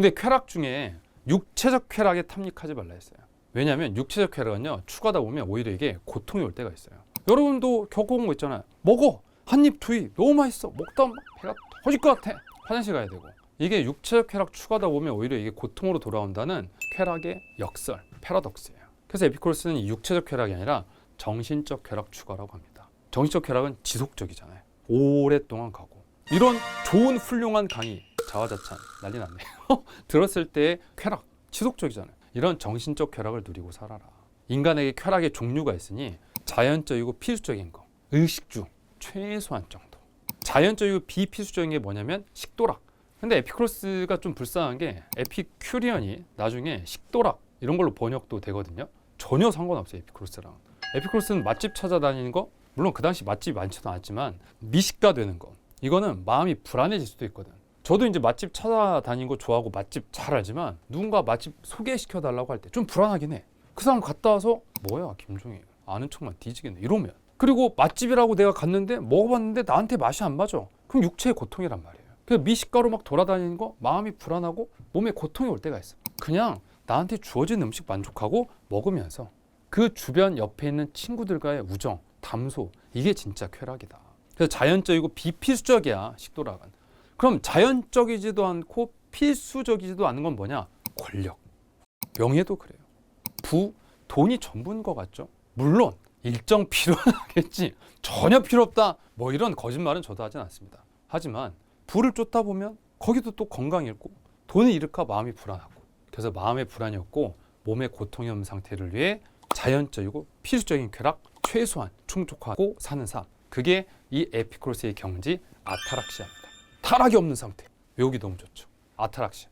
근데 쾌락 중에 육체적 쾌락에 탐닉하지 말라 했어요. 왜냐하면 육체적 쾌락은요 추가하다 보면 오히려 이게 고통이 올 때가 있어요. 여러분도 겪어본 거 있잖아요. 먹어 한 입 두 입 너무 맛있어 먹다 막 배가 터질 것 같아 화장실 가야 되고 이게 육체적 쾌락 추가하다 보면 오히려 이게 고통으로 돌아온다는 쾌락의 역설 패러독스예요. 그래서 에피쿠로스는 이 육체적 쾌락이 아니라 정신적 쾌락 추가라고 합니다. 정신적 쾌락은 지속적이잖아요. 오랫동안 가고 이런 좋은 훌륭한 강의 자화자찬 난리 났네요. 들었을 때 쾌락 지속적이잖아요. 이런 정신적 쾌락을 누리고 살아라. 인간에게 쾌락의 종류가 있으니 자연적이고 필수적인 거 의식주 최소한 정도. 자연적이고 비필수적인 게 뭐냐면 식도락. 근데 에피크로스가 좀 불쌍한 게 에피큐리언이 나중에 식도락 이런 걸로 번역도 되거든요. 전혀 상관없어요 에피크로스랑. 에피크로스는 맛집 찾아다니는 거 물론 그 당시 맛집이 많지도 않았지만 미식가 되는 거 이거는 마음이 불안해질 수도 있거든. 저도 이제 맛집 찾아다니는 거 좋아하고 맛집 잘 알지만 누군가 맛집 소개시켜 달라고 할 때 좀 불안하긴 해. 그 사람 갔다 와서 뭐야 김종희 아는 척만 뒤지겠네 이러면 그리고 맛집이라고 내가 갔는데 먹어봤는데 나한테 맛이 안 맞아. 그럼 육체의 고통이란 말이에요. 그 미식가로 막 돌아다니는 거 마음이 불안하고 몸에 고통이 올 때가 있어. 그냥 나한테 주어진 음식 만족하고 먹으면서 그 주변 옆에 있는 친구들과의 우정, 담소 이게 진짜 쾌락이다. 그래서 자연적이고 비필수적이야 식도락은. 그럼 자연적이지도 않고 필수적이지도 않은 건 뭐냐? 권력. 명예도 그래요. 부, 돈이 전부인 것 같죠? 물론 일정 필요는 하겠지. 전혀 필요 없다. 뭐 이런 거짓말은 저도 하진 않습니다. 하지만 부를 쫓다 보면 거기도 또 건강이 잃고 돈을 잃을까 마음이 불안하고 그래서 마음의 불안이 없고 몸의 고통이 없는 상태를 위해 자연적이고 필수적인 쾌락 최소한 충족하고 사는 삶 그게 이 에피크로스의 경지 아타락시아입니다 타락이 없는 상태. 외우기 너무 좋죠. 아타락시아